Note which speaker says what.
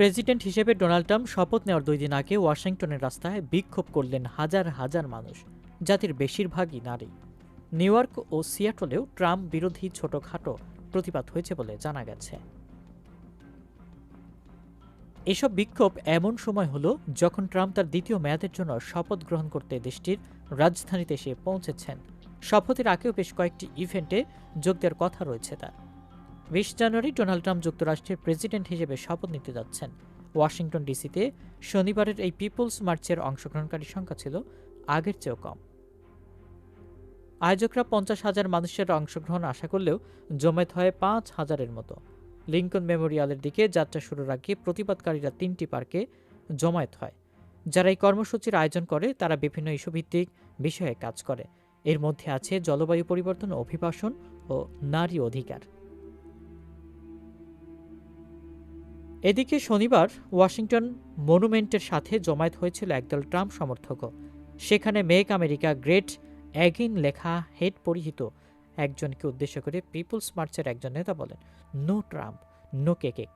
Speaker 1: President হিসেবে Donald Trump শপথ নেওয়ার দুই দিন আগে ওয়াশিংটনের রাস্তায় বিক্ষোভ করলেন হাজার হাজার মানুষ, জাতির বেশিরভাগই নারী। নিউ ইয়র্ক ও সিয়াটলেও ট্রাম্প বিরোধী ছোটখাটো প্রতিবাদ হয়েছে বলে জানা গেছে। এসব বিক্ষোভ এমন সময় হলো যখন ট্রাম্প তার দ্বিতীয় মেয়াদের জন্য শপথ গ্রহণ করতে দেশটির রাজধানীতে এসে পৌঁছেছেন। শপথের আগেও বেশ কয়েকটি ইভেন্টে যোগ দেওয়ার কথা রয়েছে তার। বিশ জানুয়ারি ডোনাল্ড ট্রাম্প যুক্তরাষ্ট্রের প্রেসিডেন্ট হিসেবে শপথ নিতে যাচ্ছেন। ওয়াশিংটন ডিসিতে শনিবারের এই পিপলস মার্চের অংশগ্রহণকারী সংখ্যা ছিল আগের চেয়েও কম। আয়োজকরা পঞ্চাশ হাজার মানুষের অংশগ্রহণ আশা করলেও জমায়েত হয় পাঁচ হাজারের মতো। লিঙ্কন মেমোরিয়ালের দিকে যাত্রা শুরুর আগে প্রতিবাদকারীরা তিনটি পার্কে জমায়েত হয়। যারা এই কর্মসূচির আয়োজন করে, তারা বিভিন্ন ইস্যুভিত্তিক বিষয়ে কাজ করে। এর মধ্যে আছে জলবায়ু পরিবর্তন, অভিবাসন ও নারী অধিকার। এদিকে শনিবার ওয়াশিংটন মনুমেন্টের সাথে জমায়েত হয়েছিল একদল ট্রাম্প সমর্থকও। সেখানে মেক আমেরিকা গ্রেট অ্যাগিন লেখা হেড পরিহিত একজনকে উদ্দেশ্য করে পিপুলস মার্চের একজন নেতা বলেন, নো ট্রাম্প, নো কেকেক।